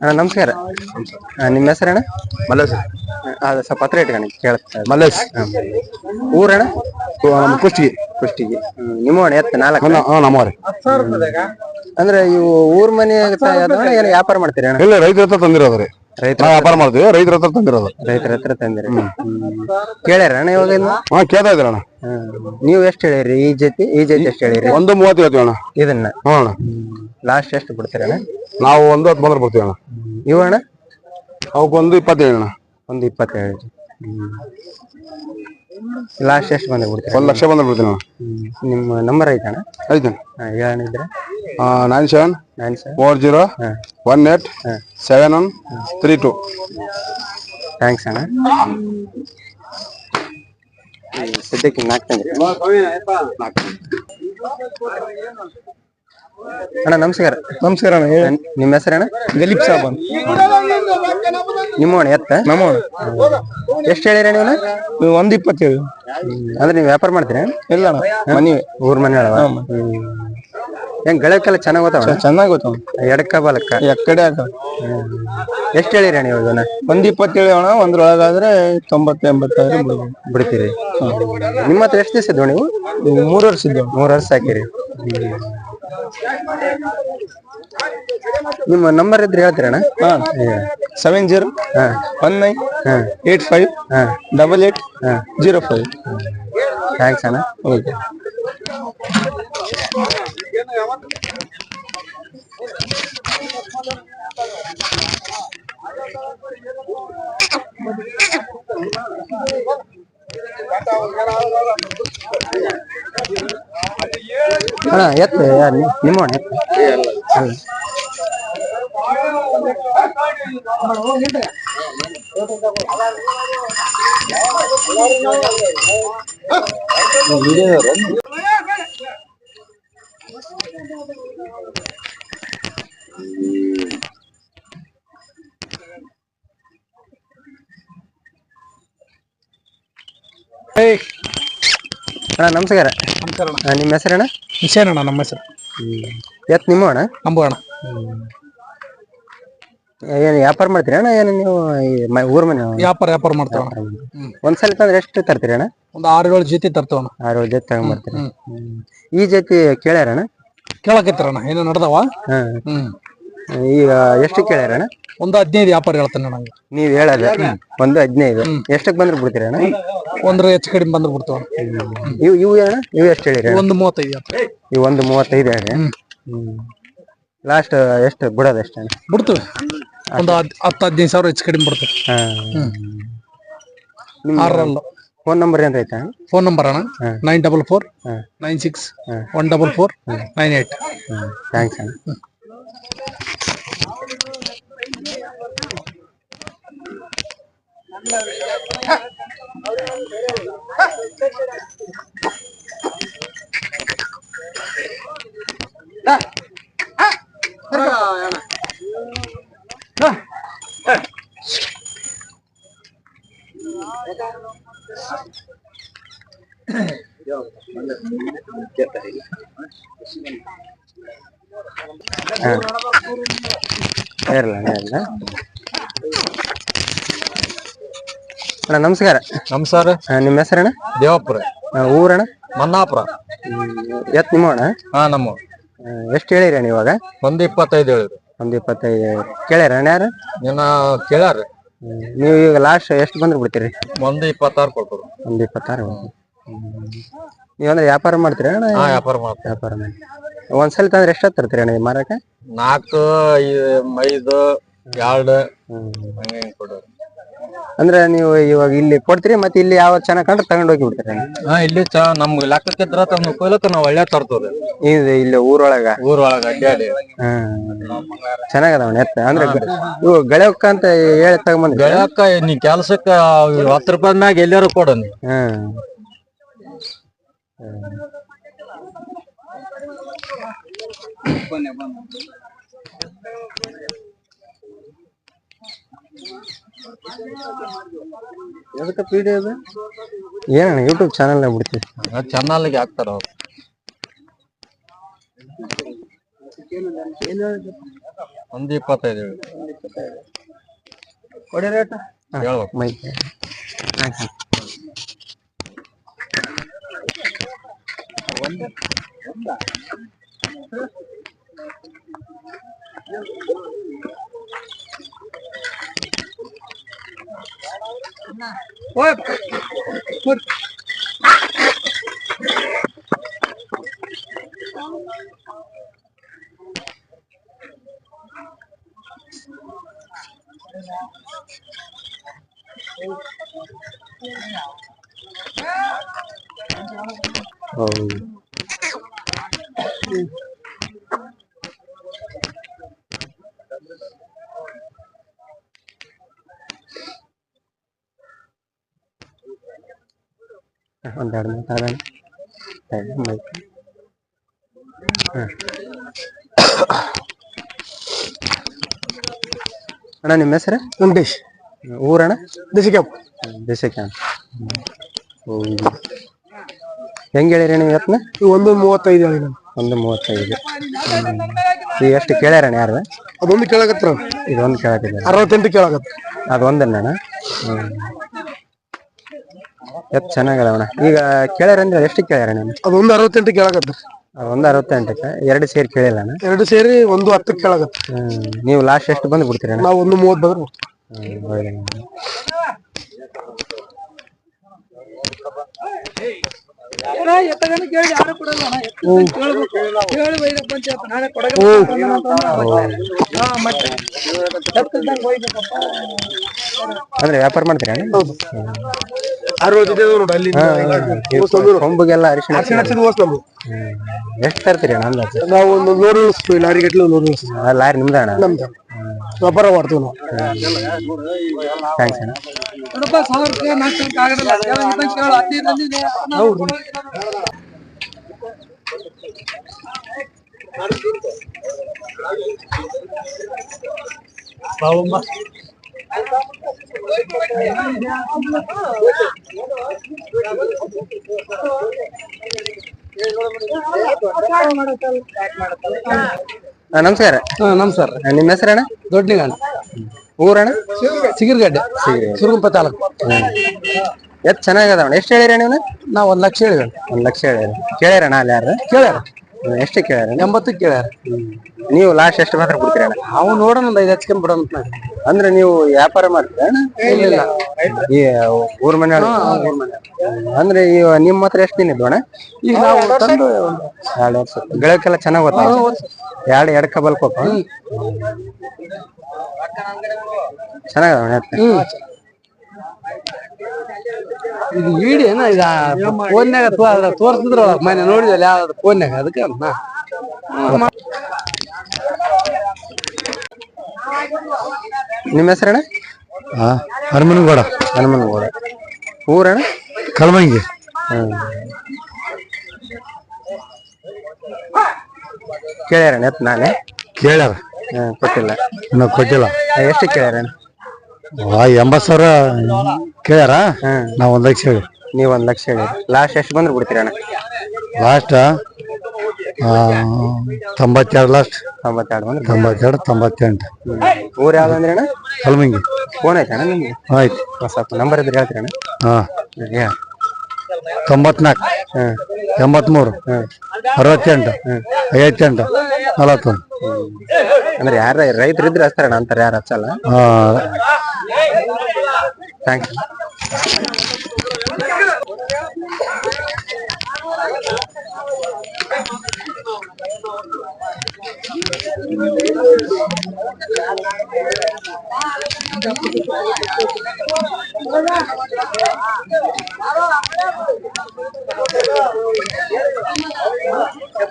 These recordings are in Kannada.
ಅಣ್ಣ ನಮಸ್ಕಾರ. ನಿಮ್ಮ ನಿಮ್ಮ ಅಣ್ಣ ಮಲ್ಲೇಶ್. ಅದು ಸ್ವಲ್ಪ ಹತ್ರ ಇಟ್ಕೊಂಡು ಕೇಳುತ್ತೆ ಮಲ್ಲೇಶ್. ಊರಣ್ಣ? ನಮ್ಮ ಕುಷ್ಟಿಗೆ. ಕುಷ್ಟಿಗೆ. ನಿಮ್ಮ ಅಣ್ಣ ಎತ್ತ ನಾಲ್ಕು. ಹಾಂ ನಮ್ಮವ್ರೆ ಅಂದ್ರೆ ಇವು ಊರ್ ಮನೆ ಏನ ಏನು ವ್ಯಾಪಾರ ಮಾಡ್ತೀರಿ ಅಣ್ಣ? ಇಲ್ಲ ರೈತರ ಹತ್ರ ತಂದಿರೋದು ರೀ. ರೈತರ ವ್ಯಾಪಾರ ಮಾಡ್ತೀವಿ ರೈತರ ಹತ್ರ ತಂದಿರೋದು. ರೈತರ ಹತ್ರ ತಂದಿರಿ ಕೇಳ್ಯಾರ ಅಣ್ಣ ಇವಾಗ ಇನ್ನು? ಹಾ ಕೇಳ್ತಾ ಇದ್ರ ಅಣ್ಣ. ನೀವು ಎಷ್ಟು ಹೇಳಿರಿ? ಈ ಜೊತೆ ಈ ಜೊತೆ ಎಷ್ಟ್ ಹೇಳಿರಿ? ಒಂದು ಮೂವತ್ತು ಹೇಳ್ತೀವಿ ಅಣ್ಣ. ಇದನ್ನ? ಹ್ಞೂ ಅಣ್ಣ. ಲಾಸ್ಟ್ ಎಷ್ಟು ಬಿಡ್ತೀರ ಅಣ್ಣ? ನಾವು ಒಂದು ಹತ್ತು ಬಂದ್ರೆ ಬರ್ತೀವಿ ಅಣ್ಣ. ಇವು ಅಣ್ಣ? ಅವಕ್ಕೆ ಒಂದು ಇಪ್ಪತ್ತೇಳು ಅಣ್ಣ. ಒಂದು ಇಪ್ಪತ್ತೇಳು. ಲಾಸ್ಟ್ ಎಷ್ಟು ಬಂದು ಬಿಡ್ತೀನಿ ಒಂದು ಲಕ್ಷ ಬಂದ್ರೆ ಬಿಡ್ತೀನಿ ನಿಮ್ಮ ನಂಬರ್ ಐತಣ್ಣ? ಆಯ್ತು ಹೇಳಿದ್ರೆ nine seven nine seven four zero one eight seven one three two thanks ಅಣ್ಣ. ಸದ್ಯಕ್ಕೆ ನಾಲ್ಕು ತಂದ್ರಿ ಅಣ್ಣ ನಮಸ್ಕಾರ. ನಮಸ್ಕಾರ ಅಣ್ಣ ಹೇಳಿ. ನಿಮ್ಮ ಹೆಸರಣ್ಣ ಗಲೀಪ್ ಸಾಬ್ ಅಂತ. ನಿಮ್ಮ ಅಣ್ಣ ಎತ್ತ? ನಮ್ಮ ಎಷ್ಟು ಹೇಳಿರ ನೀವು ನೀವು ಒಂದ್ ಇಪ್ಪತ್ತೇಳು. ಅಂದ್ರೆ ನೀವು ವ್ಯಾಪಾರ ಮಾಡ್ತೀರಾ? ಇಲ್ಲ ಅಣ್ಣ. ಊರ್ ಮನೆ ಹೇಳ ಹೆಂಗ್ ಗಳಕ್ಕೆಲ್ಲ ಚೆನ್ನಾಗ್ ಗೊತ್ತಾವ ಚೆನ್ನಾಗಿ ಗೊತ್ತ ಎಡಕ್ಕ ಬಲಕ್ಕ? ಎಕ್ಕಡೆ ಆಗ. ಎಷ್ಟು ಹೇಳಿರ ನೀವು ಇದನ್ನ? ಒಂದ್ ಇಪ್ಪತ್ತೇಳು ಅಣ್ಣ ಒಂದ್ರೊಳಗಾದ್ರೆ ತೊಂಬತ್ತು ಎಂಬತ್ತಾದ್ರೆ ಬಿಡ್ತೀರಿ. ನಿಮ್ಮ ಹತ್ರ ಎಷ್ಟು ದಿವಸ ಇದ್ದವು ನೀವು? ಮೂರು ವರ್ಷ ಇದ್ದೇವೆ. ಮೂರು ವರ್ಷ ಹಾಕಿರಿ. ನಿಮ್ಮ ನಂಬರ್ ಇದ್ರೆ ಹೇಳ್ತೀರಣ್ಣ ಹಾಂ. Seven zero one nine eight five double eight zero five thanks ಅಣ್ಣ. ಓಕೆ ಅಣ್ಣ ಎತ್ತ ಯಾರು ನಿಮ್ಮ ಅಣ್ಣ ಅಲ್ಲ ಅಣ್ಣ. ನಮಸ್ಕಾರ ನಿಮ್ಮ ಹೆಸರಣ್ಣ ವಿಷಯನ ಅಣ್ಣ ನಮ್ಮ ಹೆಸರು. ಎತ್ ನಿಮ್ಮ ಅಣ್ಣ? ನಂಬು ಅಣ್ಣ. ಏನು ವ್ಯಾಪಾರ ಮಾಡ್ತೀರಿ ಅಣ್ಣ? ಏನು ನೀವು ಊರ ಮ- ಊರ್ ಮನೆ? ವ್ಯಾಪಾರ ವ್ಯಾಪಾರ ಮಾಡ್ತಾವ ಒಂದ್ಸಲ ತಂದ್ರೆ ಎಷ್ಟು ತರ್ತೀರಿ ಅಣ್ಣ? ಒಂದು ಆರು ಏಳು ಜೊತೆ ತರ್ತವಣ್ಣ ಆರು ಏಳು ಜೊತೆ ತಗೊಂಡ್ಬರ್ತೀರಿ ಹ್ಮ್. ಈ ಜೊತೆ ಕೇಳ್ಯಾರಣ್ಣ ಕೇಳಕತ್ತಿರಣ್ಣ ಏನೋ ನಡೆದವ? ಹಾ. ಹ್ಮ್. ಈಗ ಎಷ್ಟು ಕೇಳ್ಯಾರಣ್ಣ ಒಂದು ಹದಿನೈದು ವ್ಯಾಪಾರ ಹೇಳ್ತಾನೆ ನಂಗೆ. ನೀವ್ ಹೇಳದ? ಒಂದು ಹದಿನೈದು. ಎಷ್ಟಕ್ಕೆ ಬಂದ್ರೆ ಬಿಡ್ತೀರಿ ಅಣ್ಣ? ಒಂದ್ರ ಹೆಚ್ಚು ಕಡಿಮೆ ಬಂದ್ರೆ ಬಿಡ್ತಾವ ಇವು ಇವು ಅಣ್ಣ ಇವು ಎಷ್ಟು ಹೇಳಿರಿ ಒಂದು ಮೂವತ್ತೈದು ಇವು ಒಂದು ಮೂವತ್ತೈದು ಹೇಳಿ ಲಾಸ್ಟ್ ಎಷ್ಟು ಬಿಡೋದು ಎಷ್ಟು ಬಿಡ್ತೇವೆ. ಒಂದು ಹತ್ತು ಹದಿನೈದು ಸಾವಿರ ಹೆಚ್ಚು ಕಡಿಮೆ ಬಿಡ್ತೇವೆ. ಆರಲ್ಲ ಫೋನ್ ನಂಬರ್ ಏನ್ ಐತಾ ಫೋನ್ ನಂಬರ್ ಅಣ್ಣ? Nine double four nine six one double four nine eight. Thanks ಅಣ್ಣ. ಇರಲ್ಲ ಇರಲ್ಲ ಅಣ್ಣ ನಮಸ್ಕಾರ. ನಮಸ್ಕಾರ. ನಿಮ್ಮ ಹೆಸರಣ್ಣ ದೇವಪುರ ಊರಣ ಊರಣ್ಣ? ಮನ್ನಾಪುರ. ಎತ್ ನಿಮ್ಮ ಅಣ್ಣ? ಹಾ ನಮ್ಮ ಎಷ್ಟು ಹೇಳಿರಿ ಅಣ್ಣ ಇವಾಗ? ಒಂದು ಇಪ್ಪತ್ತೈದು ಹೇಳಿದ್ರು. ಒಂದು ಇಪ್ಪತ್ತೈದು ಕೇಳ್ಯಾರ ಅಣ್ಣ ಯಾರು? ನಿನ್ನ ಕೇಳ್ಯಾರ ನೀವು ಈಗ ಲಾಸ್ಟ್ ಎಷ್ಟು ಬಂದ್ರೆ ಬಿಡ್ತೀರಿ? ಒಂದು ಇಪ್ಪತ್ತಾರು ಕೊಡ್ತಾರೆ ಒಂದು ಇಪ್ಪತ್ತಾರು ನೀವು ಅಂದ್ರೆ ವ್ಯಾಪಾರ ಮಾಡ್ತೀರಿ ಅಣ್ಣ? ಹಾ ವ್ಯಾಪಾರ ಮಾಡ್ತೀರಿ ವ್ಯಾಪಾರ ಮಾಡಿ. ಒಂದ್ಸಲ ತಂದ್ರೆ ಎಷ್ಟು ತರ್ತೀರಿ ಅಣ್ಣ ಈ ಮಾರಕ್ಕೆ ನಾಲ್ಕು ಐದು ಎರಡು. ಹಿಂಗೆ ಕೊಡೋರು. ಅಂದ್ರೆ ನೀವು ಇವಾಗ ಇಲ್ಲಿ ಕೊಡ್ತೀರಿ ಮತ್ತೆ ಇಲ್ಲಿ ಯಾವ ಚೆನ್ನಾಗ್ ಕಂಡ್ರೆ ತಗೊಂಡ್ ಹೋಗಿ ಬಿಡ್ತೀರಿ? ಹಾ ಇಲ್ಲಿ ಚ ನಮ್ಗೆ ಲೆಕ್ಕಕ್ಕಿದ್ರ ತಂದು ಕೊಯ್ಲಕ್ಕ ನಾವು ಒಳ್ಳೆ ತರ್ತವ್ರಿ ಇದು ಇಲ್ಲಿ ಊರೊಳಗ? ಊರೊಳಗ ಅಡ್ಡಾಡಿ ಹ್ಮ್ ಚೆನ್ನಾಗದವ ಎತ್ತ? ಅಂದ್ರೆ ಗ- ಇವು ಗಳಕ್ಕ ಅಂತ ಹೇಳಿ ತಗೊಂಬಂದ್ ಗೆಳಕ್ಕ ನೀ ಕೆಲ್ಸಕ್ಕ ಹತ್ತು ರೂಪಾಯಿ ಮ್ಯಾಗ ಎಲ್ಲಾರು ಕೊಡು ನೀ? ಹ್ಮ್ ಎದಕ್ಕೆ ಪೀಡಿ ಅದು? ಏನಣ್ಣ ಯೂಟ್ಯೂಬ್ ಚಾನಲ್ ಬಿಡ್ತೀವಿ ಚಾನಲ್ಗೆ ಹಾಕ್ತಾರ ಅವ್ರು. ಒಂದು ಇಪ್ಪತ್ತೈದು ಕೊಡಿ ರೇಟ್ ಮೈಕ್ ಹೌದು ಒಂದೆರಡು ಮಾತಾಡೋಣ. ಮೈಕ್ ಅಣ್ಣ ನಿಮ್ಮ ಹೆಸರು? ವೆಂಕಟೇಶ್ ಊರಣ್ಣ? ದಶಕ್ಯಾಪ್ ದೇಶಕ್ಕೆ ಹೆಂಗೆ ಹೇಳಿರಿ ನೀವು ಇವತ್ತನ್ನ? ಒಂದು ಮೂವತ್ತೈದು ಹೇಳಿ ನಾನು. ಒಂದು ಮೂವತ್ತೈದು. ಈಗ ಎಷ್ಟು ಕೇಳ್ಯಾರಣ ಯಾರು? ಅದೊಂದು ಕೇಳಕತ್ರ ಇದೊಂದು ಕೇಳತ್ತಿದ್ದಾರೆ ಅರವತ್ತೆಂಟು ಕೇಳಕತ್ತ ಅದೊಂದಣ್ಣ ಎತ್ ಅಣ್ಣ. ಈಗ ಕೇಳ್ಯಾರಂದ್ರೆ ಎಷ್ಟು ಕೇಳ್ಯಾರ ನೀನು ಅದೊಂದು ಅರವತ್ತೆಂಟು ಕೇಳಕತ್ರ. ಒಂದು ಅರವತ್ತೆಂಟಕ್ಕೆ? ಎರಡು ಸೇರಿ ಕೇಳಿಲ್ಲ ಅಣ್ಣ? ಎರಡು ಸೇರಿ ಒಂದು ಹತ್ತಕ್ಕೆ ಕೇಳಕತ್ರ. ಹ್ಮ್. ನೀವು ಲಾಸ್ಟ್ ಎಷ್ಟು ಬಂದು ಬಿಡ್ತೀರ ನಾವು ಒಂದು ಮೂವತ್ತು ಬಂದ್ರೆ ಹ್ಮ್. ಅಂದ್ರೆ ವ್ಯಾಪಾರ ಮಾಡ್ತೀರಾ ಅಣ್ಣ? ಅರವತ್ತಿದೆ ನೋಡಿ ಅಲ್ಲಿ ಕೊಂಬಗೆಲ್ಲ ಕೊಂಬುಗೆಲ್ಲ ಅರಿಶಿಣ ಅರ್ಶಿಣ ಹಚ್ಚಿದ ಓಸ್ ನಮ್ದು ಎಷ್ಟು ತರ್ತೀರಿ ಅಣ್ಣ ಅಂದಾಜು? ನಾವು ಒಂದು ನೂರು ಇಳಿಸ್ತೀವಿ ಲಾರಿ ನೂರು ಇಳಿಸ್ತೀವಿ ಆ ಲಾರಿ ನಿಮ್ದ ಅಣ್ಣ? ನಮ್ದು. ವ್ಯಾಪಾರ ಮಾಡ್ತೀವಿ ನಾವು. ಥ್ಯಾಂಕ್ಸ್ ಅಣ್ಣ. ನಮಸ್ಕಾರ. ನಮಸ್ಕಾರ. ಆ, ನಿಮ್ಮ ಹೆಸರಣ್ಣ? ದೊಡ್ಡನಿಗಾಣ ಊರಣ್ಣ? ಸಿಗಿರ್ಗಡ್ಡೆ. ಸುರುಗುಂಪ ತಾಲೂಕು. ಎತ್ ಚೆನ್ನಾಗದ ಎಷ್ಟು ಹೇಳಿರ ನೀವು ನಾವು ಒಂದ್ ಲಕ್ಷ ಹೇಳಿ ಒಂದು ಲಕ್ಷ ಹೇಳ್ಯಾರ ಕೇಳ್ಯಾರಣ್ಣ ಅಲ್ಲಿ ಯಾರು ಕೇಳ್ಯಾರ. ಎಷ್ಟು ಕೇಳ್ಯಾರ? ಎಂಬತ್ತು ಕೇಳ್ಯಾರ. ನೀವು ಲಾಸ್ಟ್ ಎಷ್ಟು ಮಾತ್ರ ಕೊಡ್ತೀರಣ್ಣ? ನಾವು ನೋಡೋಣ ಒಂದು ಐದು ಹಚ್ಕೊಂಡ್ ಬಿಡೋಣ ಅಂತ ಅಂದ್ರೆ ನೀವು ವ್ಯಾಪಾರ ಮಾಡ್ತೀರಾ ಇಲ್ಲ ಈ ಊರ್ ಮನೆ ಅಂದ್ರೆ ಈ ನಿಮ್ಮ ಹತ್ರ ಎಷ್ಟು ದಿನ ಇದ್ವಣ ಅಣ್ಣ? ಈಗ ನಾವು ತಂದು ಎರಡು ವರ್ಷ. ಗಳಕ್ಕೆಲ್ಲ ಚೆನ್ನಾಗ್ ಗೊತ್ತಾ? ಎರಡು ಎಡಕ ಬಲ್ಕೋಪ ಚೆನ್ನಾಗದ ಎತ್ತ ಈಡಿ ಏನ ಈಗ ಫೋನ್ಯಾಗ ತೋರ್ಸಿದ್ರು ಮನೆ ನೋಡಿದಲ್ಲ ಯಾವ್ದು ಫೋನ್ಯಾಗ ಅದಕ್ಕೆ ಅಂತ. ನಿಮ್ಮ ಹೆಸರಣ್ಣ ಹನುಮನಗೌಡ ಹನುಮನಗೌಡ ಊರಣ್ಣ? ಕಲ್ಮಂಗಿ ಕೇಳ್ಯಾರಣ್ಣ ಎತ್ ನಾನೇ? ಕೇಳ್ಯಾರ. ಹ್ಮ್ ಕೊಟ್ಟಿಲ್ಲ. ಇನ್ನು ಕೊಟ್ಟಿಲ್ಲ. ಎಷ್ಟು ಕೇಳ್ಯಾರಣ್ಣ ಎಂಬತ್ ಸಾವಿರ ಕೇಳ್ಯಾರ? ನಾವ್ ಒಂದ್ ಲಕ್ಷ ಹೇಳಿ. ನೀವ್ ಒಂದ್ ಲಕ್ಷ ಹೇಳಿ. ಲಾಸ್ಟ್ ಎಷ್ಟು ಬಂದ್ರೆ ಬಿಡ್ತೀರಣ್ಣ ಲಾಸ್ಟ್ ತೊಂಬತ್ತೆರಡು ಲಾಸ್ಟ್ ತೊಂಬತ್ತೆರಡು ಬಂದ್ರೆ. ತೊಂಬತ್ತೆರಡು ತೊಂಬತ್ತೆಂಟು. ಊರ್ ಯಾವ್ದು ಅಂದ್ರೆ ಅಣ್ಣ? ಕಲಮಂಗಿ. ಫೋನ್ ಆಯ್ತಾ ನಿಮ್ಗೆ? ಆಯ್ತು. ಸ್ವಲ್ಪ ನಂಬರ್ ಇದ್ರೆ ಹೇಳ್ತೀರಣ್ಣ ಹಾ. ತೊಂಬತ್ನಾಲ್ಕು ಹ್ಮ್ ಎಂಬತ್ಮೂರು ಅರವತ್ತೆಂಟು ಐವತ್ತೆಂಟು ನಲವತ್ತೊಂದು ಅಂದ್ರೆ ಯಾರ ರೈತರು ಇದ್ರೆ ಹಚ್ತಾರಣ ಅಂತಾರೆ ಯಾರು ಹಚ್ಚಲ್ಲ.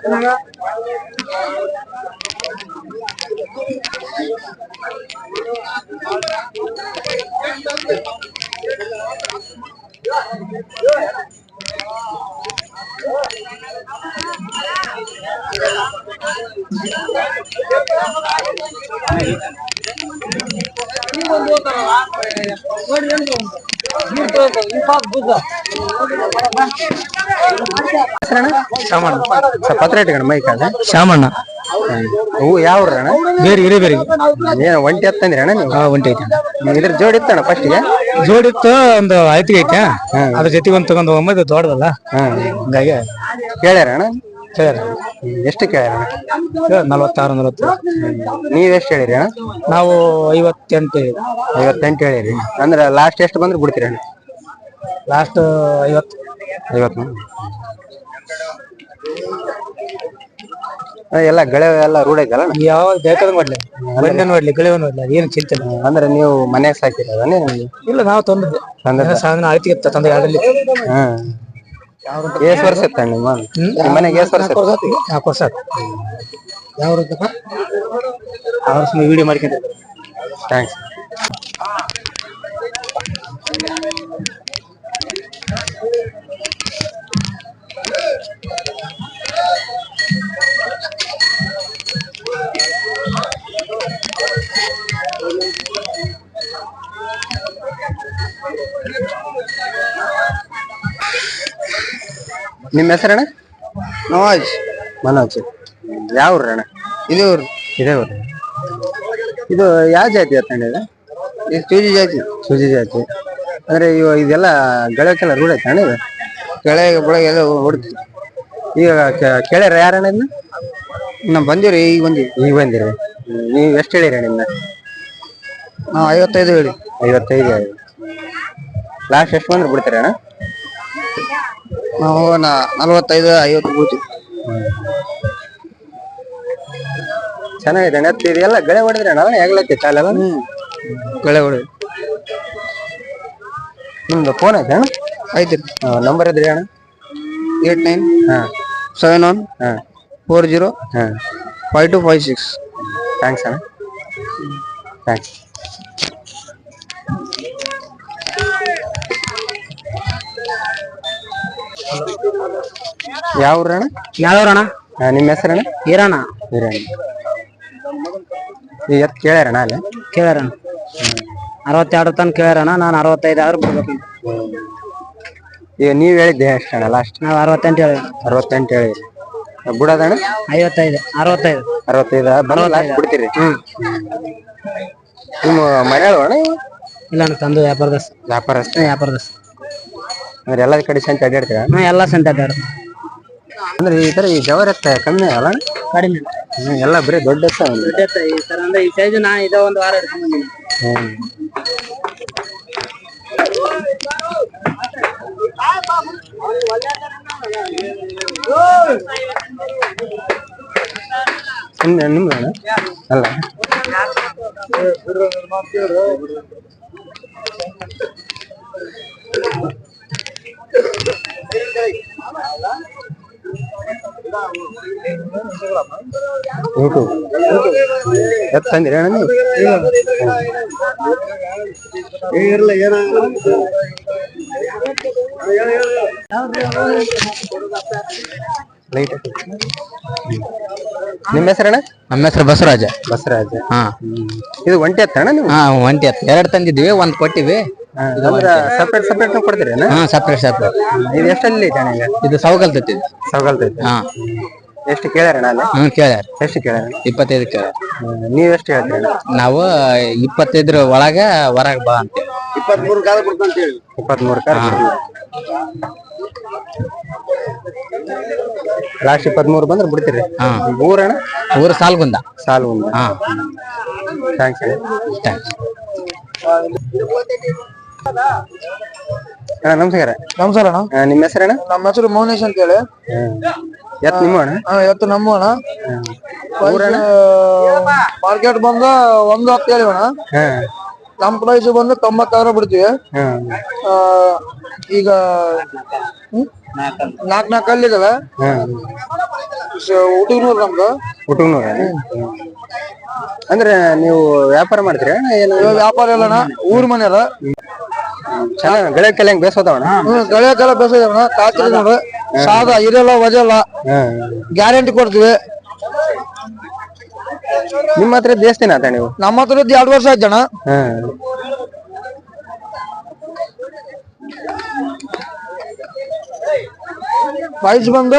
Ini buat dua apa ya? Gua. Shamanna sir ಪತ್ರ ಇಟ್ಕೊಂಡು ಮೈಕ್ ಅದ ಶಾಮಣ್ಣ ಹೂ ಯಾವ ಅಣ್ಣ? ಬೇರೆ ಇರೇ ಬೇರೆ. ಏನು ಒಂಟಿ ಹತ್ತಂದ್ರೆ ಅಣ್ಣ ನೀವು? ಒಂಟಿ ಐತೆ. ಇದ್ರ ಜೋಡಿ ಇತ್ತಣ್ಣ ಜೋಡಿ ಇತ್ತು ಒಂದು ಐತಿಗೆ ಐತೆ. ಅದ್ರ ಜೊತೆಗೆ ಒಂದು ತಗೊಂಡ್ ಹೋಗ್ಬೋದು ದೊಡ್ಡದಲ್ಲ. ಹಂಗಾಗಿ. ಕೇಳ್ಯಾರ ಅಣ್ಣ? ಹೇಳ್ಯಾರ ಎಷ್ಟು ಕೇಳಿರಿ ಅಣ್ಣ ನಲವತ್ತಾರು ನಲವತ್ತು. ನೀವ್ ಎಷ್ಟು ಹೇಳಿರಿ ಅಣ್ಣ? ನಾವು ಐವತ್ತೆಂಟು ಐವತ್ತೆಂಟು ಹೇಳಿರಿ. ಅಂದ್ರೆ ಲಾಸ್ಟ್ ಎಷ್ಟು ಬಂದ್ರೆ ಬಿಡ್ತೀರಿ ಅಣ್ಣ? ಲಾಸ್ಟ್ ಐವತ್ತು. ಐವತ್ತು ಎಲ್ಲ ಗಳೆ ಎಲ್ಲ ರೂಢ ಐತಲ್ಲ ಅಣ್ಣ? ಯಾವಾಗ ಬೇಕಾದ್ರೆ ಮಾಡ್ಲಿ. ಬಂದೆ ನೋಡ್ಲಿ ಗಳಿವ ನೋಡ್ಲಿ ಏನು ಚಿಂತೆ ಇಲ್ಲ. ಅಂದ್ರೆ ನೀವು ಮನ್ಯಾಗ ಸಾಕಿರೋದನ್ನೇ ಇಲ್ಲ ನಾವು ತಂದದ್ದು? ಸಾಧನ ಆಯ್ತು ಇತ್ತು ತಂದ ಎರಡಲ್ಲಿ. ಹಾ ಎಷ್ಟ್ ವರ್ಷ ಇತ್ತ ನಿಮ್ಮ ನಿಮ್ಮ ಮನೆಗೆ ಎಷ್ಟ್ ವರ್ಷ? ನಾಲ್ಕು ವರ್ಷ ಯಾವ ಅವ್ರ ವಿಡಿಯೋ ಮಾಡ್ಕೊಂತ ಥ್ಯಾಂಕ್ಸ್ ನಿಮ್ಮ ಹೆಸರಣ್ಣ ನವಾಜ್ ಮನೋಜ್. ಯಾವ ಊರಣ್ಣ ಅಣ್ಣ? ಇದೇ ಊರು ಇದೇ ಊರು ಇದು ಯಾವ ಜಾತಿ ಅತ್ತಣ್ಣ ಇದು? ಸೂಜಿ ಜಾತಿ. ಸೂಜಿ ಜಾತಿ. ಅಂದ್ರೆ ಇವ ಇದೆಲ್ಲ ಗಳಕ್ಕೆಲ್ಲ ರೂಢ ಐತೆ ಅಣ್ಣ ಇದು? ಕೆಳಗೆ ಬೆಳಗ್ಗೆ ಎಲ್ಲ ಹೊಡ್ತಿ ಈಗ ಕೇಳ್ಯಾರ ಯಾರಣ್ಣ ಇದನ್ನ? ನಾವು ಬಂದಿವ್ರಿ ಈಗ ಬಂದಿವಿ. ಈಗ ಬಂದಿರಿ. ನೀವು ಎಷ್ಟು ಹೇಳಿರಿ ನಿನ್ನ ನಾವು ಐವತ್ತೈದು ಹೇಳಿ. ಐವತ್ತೈದು ಹೇಳಿ. ಲಾಸ್ಟ್ ಎಷ್ಟು ಬಂದ್ರೆ ಬಿಡ್ತೀರಿ ಅಣ್ಣ? ನಾವು ನಲವತ್ತೈದು ಐವತ್ತು ಬಿಡ್ತೀವಿ ಚೆನ್ನಾಗಿದೆ ನೆತ್ತ ಇದೆಲ್ಲ ಗಳೆ ಹೊಡೆದ್ರಿ ಅಣ್ಣ ಹೆಗ್ಲಕ್ಕೆ ಕಾಲೆಲ್ಲ ಗಳೆ ಹೊಡೆದು. ನಿಮ್ದು ಫೋನ್ ಐತೆ ಅಣ್ಣ? ಐತಿ ನಂಬರ್ ಇದ್ರಿ ಅಣ್ಣ. ಏಟ್ ನೈನ್ ಹಾ. ಸೆವೆನ್ ಒನ್ ಹಾ. ಫೋರ್ ಜೀರೋ ಹಾ. Five two five six. Thanks ಅಣ್ಣ. ಥ್ಯಾಂಕ್ಸ್ ಯಾವ ಊರಣ ಯಾವ್ರಣ ನಿಮ್ಮ ಹೆಸರಣ್ಣ ಈರಣ್ಣ. ಹಿರಣ್ಣ ಈಗ ಎತ್ ಕೇಳ್ಯಾರಣ್ಣ ಅಲ್ಲಿ? ಕೇಳ್ಯಾರಣ ಅರವತ್ತೆರಡು ತನ್ ಕೇಳ್ಯಾರಣ ನಾನು ಅರವತ್ತೈದು ಆದ್ರೆ ಬಿಡ್ಬೇಕು ಈಗ ನೀವ್ ಹೇಳಿದ್ದೆ ಎಷ್ಟಣ್ಣ ಲಾಸ್ಟ್ ನಾವು ಅರವತ್ತೆಂಟು ಹೇಳಿ ಅರವತ್ತೆಂಟು ಹೇಳಿ ಬಿಡೋದಣ್ಣ ಐವತ್ತೈದು ಅರವತ್ತೈದು. ಅರವತ್ತೈದು ಬರೋಲ್ಲ ಬಿಡ್ತೀರಿ. ನಿಮ್ಮ ಮನೆಯಳು ಅಣ್ಣ ಇವು? ಇಲ್ಲ ತಂದು ವ್ಯಾಪಾರ ವ್ಯಾಪಾರಸ್ಥ? ವ್ಯಾಪಾರದಸ್ ಅಂದ್ರೆ ಎಲ್ಲ ಕಡೆ ಸಂತೆ ಅಡ್ಡಾಡ್ತೀರ ಹಾ ಎಲ್ಲ ಸಂತೆ ಅಡ್ಡಾಡ ಅಂದ್ರೆ ಈ ತರ ಈ ಜವರ ಎತ್ತ ಕಮ್ಮಿ ಅಲ್ಲ? ಕಡಿಮೆ ಹ್ಮ್, ಎಲ್ಲ ಬರೀ ದೊಡ್ಡ ಎತ್ತ ಒಂದು. ಈ ತರ ಅಂದ್ರೆ ಈ ಸೈಜ್ ನಾ ಇದ ಒಂದು ವಾರ ಹಿಡ್ಕೊಂಡ್ ಬಂದೀನಿ ಹ್ಮ್. ನಿಮ್ದು ನಿಮ್ದು ಅಲ್ಲ ಯೂಟ್ಯೂಬ್ ಎತ್ ತಂದಿರಿ ಅಣ್ಣ ನೀವು? ಲೈಟ್ ನಿಮ್ಮ ಹೆಸರಣ್ಣ ನಮ್ಮ ಹೆಸರು ಬಸವರಾಜ. ಬಸವರಾಜ. ಹಾ. ಇದು ಒಂಟಿ ಎತ್ತಣ್ಣ ನೀವು? ಹಾ ಒಂಟಿ ಎತ್ತ ಎರಡು ತಂದಿದ್ವಿ ಒಂದ್ ಕೊಟ್ಟಿವಿ. ಸಪ್ರೇಟ್ ಸಪ್ರೇಟ್ ಕೊಡ್ತೀರಿ ಅಣ್ಣ ಹಾ ಸಪ್ರೇಟ್ ಸಪ್ರೇಟ್ ಇದು ಎಷ್ಟಲ್ಲಿ ಐತೆ ಅಣ್ಣ ಈಗ ಇದು. ಸವಕಲ್ ತತ್ತಿದ್ ಸವಗಲ್ತೈತೆ ಹಾ. ಎಷ್ಟು ಕೇಳ್ಯಾರಣ್ಣ ಅಲ್ಲಿ? ಹ್ಮ್ ಕೇಳ್ಯಾರ. ಎಷ್ಟು ಕೇಳ್ಯಾರ ಇಪ್ಪತ್ತೈದು ಕೇಳ್ಯಾರ. ನೀವ್ ಎಷ್ಟು ಹೇಳ್ತೀರಿ ಅಣ್ಣ? ನಾವು ಇಪ್ಪತ್ತೈದ್ರ ಒಳಗ ಹೊರಗ್ ಬಾ ಅಂತ ಇಪ್ಪತ್ಮೂರು ಕಾಲ ಹೇಳಿ. ಇಪ್ಪತ್ಮೂರು ಕಾರ್ ಲಾಸ್ಟ್ ಇಪ್ಪತ್ಮೂರು ಬಂದ್ರೆ ಬಿಡ್ತೀರಿ. ಹಾ. ಊರಣ್ಣ ಊರು ಸಾಲ್ಗುಂದ. ಸಾಲು ಹಾ. ಥ್ಯಾಂಕ್ಸ್ ಥ್ಯಾಂಕ್ಸ್ ಅಣ್ಣ ನಮಸ್ಕಾರ. ನಮಸ್ಕಾರ ಅಣ್ಣ. ಆ, ನಿಮ್ಮ ಹೆಸರಣ್ಣ ನಮ್ಮ ಹೆಸರು ಮೌನೇಶ್ ಅಂತ ಹೇಳಿ ಎತ್ ನಿಮ್ಮ ಅಣ್ಣ? ಇವತ್ತು ನಮ್ಮ ಅಣ್ಣ. ಮಾರ್ಕೆಟ್ ಬಂದ ಒಂದು ಹತ್ತು ಹೇಳಿ ಅಣ್ಣ. ಹಾ. ನಮ್ಮ ಪ್ರೈಸ್ ಬಂದು ತೊಂಬತ್ತಾರು ಬಿಡ್ತೀವಿ. ಆ, ಈಗ ನಾಲ್ಕ್ ನಾಲ್ಕು ಅಲ್ಲಿ ಇದಾವೆ. ಊಟಿಗ್ನೂರು ನಮ್ದು. ಹುಟ್ಟುಗ್ನೂರ ಅಂದ್ರೆ ನೀವು ವ್ಯಾಪಾರ ಮಾಡ್ತೀರಾ ಅಣ್ಣ ಏನು ಇವಾಗ ವ್ಯಾಪಾರ ಇಲ್ಲ ಅಣ್ಣ ಊರ್ ಮನೆ ಅದ. ಚೆನ್ನಾಗಿ ಗಳಕ್ಕೆಲ್ಲ ಹೆಂಗ್ ಬೇಸೋದವಣ್ಣ ಹ್ಮ್ ಕಾಲ ಬೇಸಿದಾವಣ್ಣ ಕಾತ್ರಿ ನೋಡ್ರಿ ಸಾದ ಇರಲ್ಲ ವಜಲ್ಲ. ಗ್ಯಾರಂಟಿ ಕೊಡ್ತೀವಿ. ನಿಮ್ಮ ಹತ್ರ ದೇವಸ್ಥಾನ ಆತ ನೀವು? ನಮ್ಮ ಹತ್ರ ಎರಡು ವರ್ಷ ಆಯ್ತಣ್ಣ. ಹಾ. ಪ್ರೈಸ್ ಬಂದು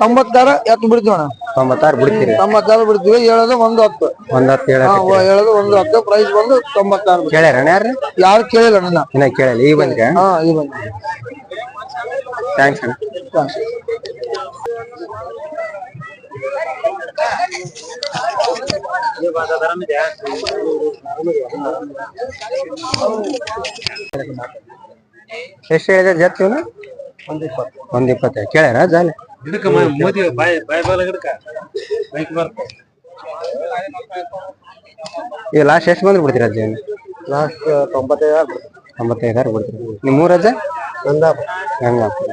ತೊಂಬತ್ತಾರು ಎತ್ತು ಬಿಡ್ತೀವಿ ಅಣ್ಣ ತೊಂಬತ್ತಾರು ಬಿಡ್ತೀರಿ. ತೊಂಬತ್ತಾರು ಬಿಡ್ತೀವಿ ಹೇಳೋದು ಒಂದು ಹತ್ತು. ಒಂದ್ ಹತ್ತು ಹೇಳ ಹಾ, ಹೇಳೋದು ಒಂದು ಹತ್ತು ಪ್ರೈಸ್ ಬಂದು ತೊಂಬತ್ತಾರು ಬಿಡ್ತೀವಿ. ಕೇಳ್ಯಾರ ಯಾರು ಯಾರು ಕೇಳಿಲ್ಲ ನನ್ನ. ಇನ್ನ ಕೇಳಲ್ಲ ಈಗ ಬಂದ್ರೆ? ಹಾ ಈ ಬಂದು ಥ್ಯಾಂಕ್ಸ್ ಅಣ್ಣ. ಎಷ್ಟು ಹೇಳಿದೆ? ಜತ್ ಇವನು? ಒಂದ್ ಇಪ್ಪತ್ತೈದು ಕೇಳ್ಯಾರ? ಜಾಲೆ. ಈಗ ಲಾಸ್ಟ್ ಎಷ್ಟು ಬಂದ್ರೆ ಬಿಡ್ತೀರ ಅಜ್ಜ ಲಾಸ್ಟ್ ತೊಂಬತ್ತೈದು ತೊಂಬತ್ತೈದಾರು ಬಿಡ್ತೀರಿ? ನಿಮ್ಮ ಊರ ಅಜ್ಜ? ನಂದಾಪ ಗಂಗಾಪುರ.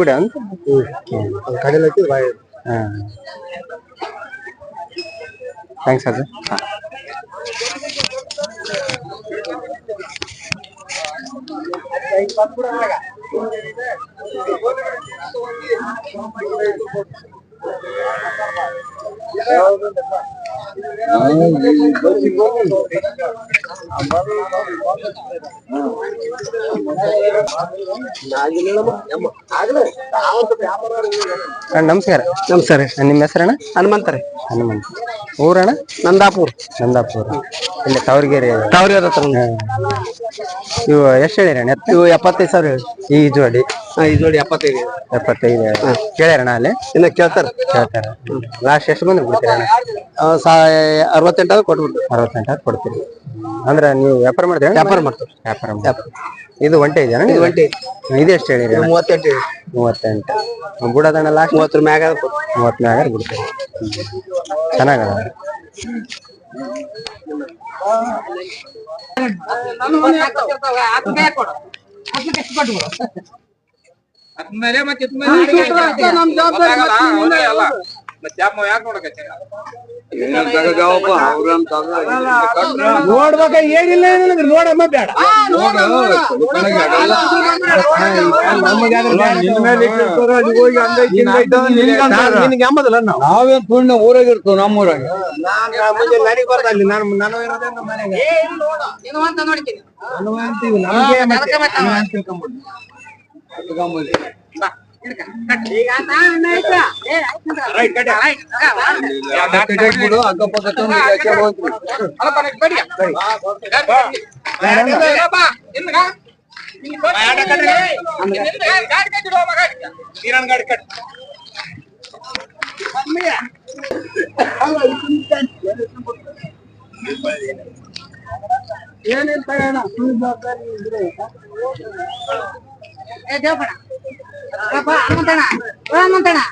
ಬಿಡ ಅಂತ ಕಡೆಯಲ್ಲಿ ಬಾಯ್ ಬಾಯಿ ಹಾ ಥ್ಯಾಂಕ್ಸ್ ಅಜ್ಜ ಹಾ ಅಣ್ಣ ನಮಸ್ಕಾರ. ನಮಸ್ಕಾರ. ನಿಮ್ಮ ಹೆಸರಣ್ಣ? ಹನುಮಂತರ. ಹನುಮಂತ. ಊರಣ್ಣ? ನಂದಾಪುರ್. ನಂದಾಪುರ. ಇಲ್ಲಿ ತಾವರ್ಗೆರೆ ತಾವ್ರಿ ಹತ್ರ ಇವು ಎಷ್ಟು ಹೇಳಿರಣ್ಣ ಎತ್ತ? ಇವು ಎಪ್ಪತ್ತೈದು ಸಾವಿರ ಹೇಳಿ ಈ ಜೋಡಿ. ಈ ಜೋಡಿ ಎಪ್ಪತ್ತೈದು ಎಪ್ಪತ್ತೈದು ಕೇಳ್ಯಾರಣ್ಣ ಅಲ್ಲಿ? ಇನ್ನ ಕೇಳ್ತಾರ. ಕೇಳ್ತಾರ. ಲಾಸ್ಟ್ ಎಷ್ಟು ಬಂದ್ರೆ ಬಿಡ್ತೀರಣ್ಣ ಅರವತ್ತೆಂಟು ಆದ್ರೆ ಕೊಟ್ಬಿಡ್ತು ಅರವತ್ತೆಂಟು ಹಾಕಿ ಕೊಡ್ತೀರಿ. ಅಂದ್ರೆ ನೀವು ವ್ಯಾಪಾರ ಮಾಡ್ತೀರ? ವ್ಯಾಪಾರ ಮಾಡ್ತೀವಿ. ವ್ಯಾಪಾರ ಮಾಡ್ತೀರಿ. ಇದು ಒಂಟೆ ಇದೆಯಾ? ಇದು ಒಂಟಿ. ಇದು ಎಷ್ಟು ಹೇಳಿರಿ? ಮೂವತ್ತೆಂಟು ಹೇಳಿ. ಮೂವತ್ತೆಂಟು. ಬುಡದಣ್ಣ ಲಾಸ್ಟ್ ಮೂವತ್ತರ ಮ್ಯಾಗ ಮೂವತ್ತು ಮ್ಯಾಗ ಬಿಡ್ತೀರಿ ಚೆನ್ನಾಗದ? ನೋಡ್ಬೇಕ ಏನಿಲ್ಲ ಏನಿಲ್ಲ ನೋಡಮ್ಮ ಬೇಡ ನಿನಗೆ ಅಂಬದಲ್ಲ ನಾವು ನಾವೇನ್ ಪೂರ್ಣ ಊರಾಗ ಇರ್ತೇವೆ ನಮ್ಮ ಊರಾಗ ನನಗೆ ಬರ್ದ ಅಲ್ಲಿ ನಾನು ನಾನು ಇರೋದೇ ನಮ್ಮ ಮನೆಗೆ ನಾನು ಅಂತೀವಿ ನಮಗೆ ಹಾಕ್ಯಾರ ಹೋಗ್ತೀವಿ. ಏನೇನ್ ತಗೋಣ ಸುಳ್ಳು ಜವಾಬ್ದಾರಿ ಇದ್ರೆ